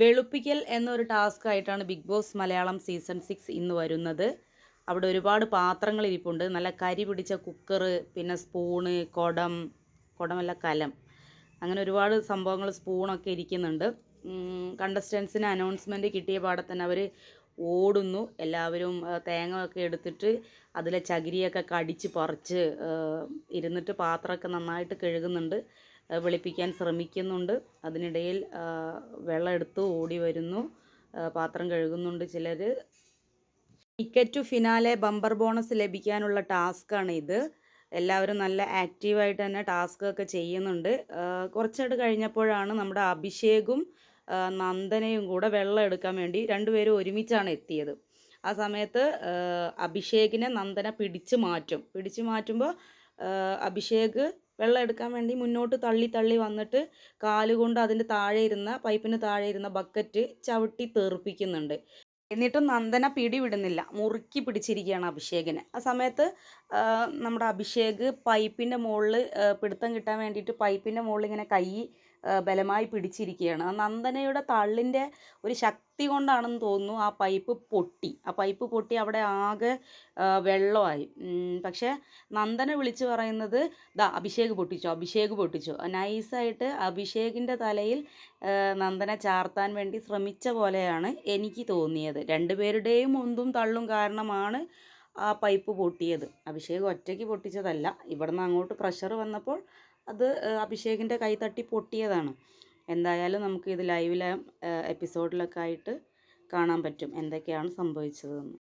വെളുപ്പിക്കൽ എന്നൊരു ടാസ്ക് ആയിട്ടാണ് Big Boss Malayalam season six ഇന്ന് വരുന്നത്. അവിടെ ഒരുപാട് പാത്രങ്ങൾ ഇരിപ്പുണ്ട്. നല്ല കരി പിടിച്ച കുക്കർ പിന്നെ സ്പൂണ് കുടം കുടമല്ല കലം. അങ്ങനെ ഒരുപാട് സംഭവങ്ങൾ സ്പൂണൊക്കെ ഇരിക്കുന്നുണ്ട്. കണ്ടസ്റ്റൻസിന് അനൗൺസ്മെന്റ് കിട്ടിയ പാടെ തന്നെ അവർ ഓടുന്നു. എല്ലാവരും തേങ്ങ ഒക്കെ എടുത്തിട്ട് അതിലെ ചകിരിയൊക്കെ കടിച്ച് പറിച്ച് ഇരുന്നിട്ട് പാത്രമൊക്കെ നന്നായിട്ട് കഴുകുന്നുണ്ട്. വെളുപ്പിക്കാൻ ശ്രമിക്കുന്നുണ്ട്. അതിനിടയിൽ വെള്ളം എടുത്ത് ഓടി വരുന്നു. പാത്രം കഴുകുന്നുണ്ട് ചിലർ ടിക്കറ്റ് ഫിനാലെ ബമ്പർ ബോണസ് ലഭിക്കാനുള്ള ടാസ്ക്കാണ് ഇത്. എല്ലാവരും നല്ല ആക്റ്റീവായിട്ട് തന്നെ ടാസ്ക് ഒക്കെ ചെയ്യുന്നുണ്ട് കുറച്ചായിട്ട് കഴിഞ്ഞപ്പോഴാണ് നമ്മുടെ അഭിഷേകും നന്ദനയും കൂടെ വെള്ളം എടുക്കാൻ വേണ്ടി രണ്ടുപേരും ഒരുമിച്ചാണ് എത്തിയത്. ആ സമയത്ത് അഭിഷേകിനെ നന്ദന പിടിച്ചു മാറ്റും. പിടിച്ചു മാറ്റുമ്പോൾ അഭിഷേക് വെള്ളം എടുക്കാൻ വേണ്ടി മുന്നോട്ട് തള്ളി തള്ളി വന്നിട്ട് കാലുകൊണ്ട് അതിന്റെ താഴെ ഇരുന്ന പൈപ്പിന് താഴെ ഇരുന്ന ബക്കറ്റ് ചവിട്ടി തെറിപ്പിക്കുന്നുണ്ട്. എന്നിട്ടും നന്ദന പിടിവിടുന്നില്ല. മുറുക്കി പിടിച്ചിരിക്കുകയാണ് അഭിഷേകിനെ. ആ സമയത്ത് നമ്മുടെ അഭിഷേക് പൈപ്പിന്റെ മുകളിൽ പിടുത്തം കിട്ടാൻ വേണ്ടിയിട്ട് പൈപ്പിന്റെ മുകളിൽ ഇങ്ങനെ കൈ ബലമായി പിടിച്ചിരിക്കുകയാണ്. ആ നന്ദനയുടെ തള്ളിന്റെ ഒരു ശക്തി കൊണ്ടാണെന്ന് തോന്നുന്നു ആ പൈപ്പ് പൊട്ടി. ആ പൈപ്പ് പൊട്ടി അവിടെ ആകെ വെള്ളമായി. പക്ഷേ നന്ദന വിളിച്ചു പറയുന്നത് ദാ അഭിഷേക് പൊട്ടിച്ചോ അഭിഷേക് പൊട്ടിച്ചോ. നൈസായിട്ട് അഭിഷേകിന്റെ തലയിൽ നന്ദന ചാർത്താൻ വേണ്ടി ശ്രമിച്ച പോലെയാണ് എനിക്ക് തോന്നിയത്. രണ്ടുപേരുടെയും ഒന്നും തള്ളും കാരണമാണ് ആ പൈപ്പ് പൊട്ടിയത്. അഭിഷേക് ഒറ്റയ്ക്ക് പൊട്ടിച്ചതല്ല. ഇവിടുന്ന് അങ്ങോട്ട് പ്രഷർ വന്നപ്പോൾ അത് അഭിഷേകിന്റെ കൈ തട്ടി പൊട്ടിയതാണ്. എന്തായാലും നമുക്ക് ഇത് ലൈവിലെ എപ്പിസോഡിലൊക്കെ ആയിട്ട് കാണാൻ പറ്റും. എന്തൊക്കെയാണ് സംഭവിച്ചതെന്ന്.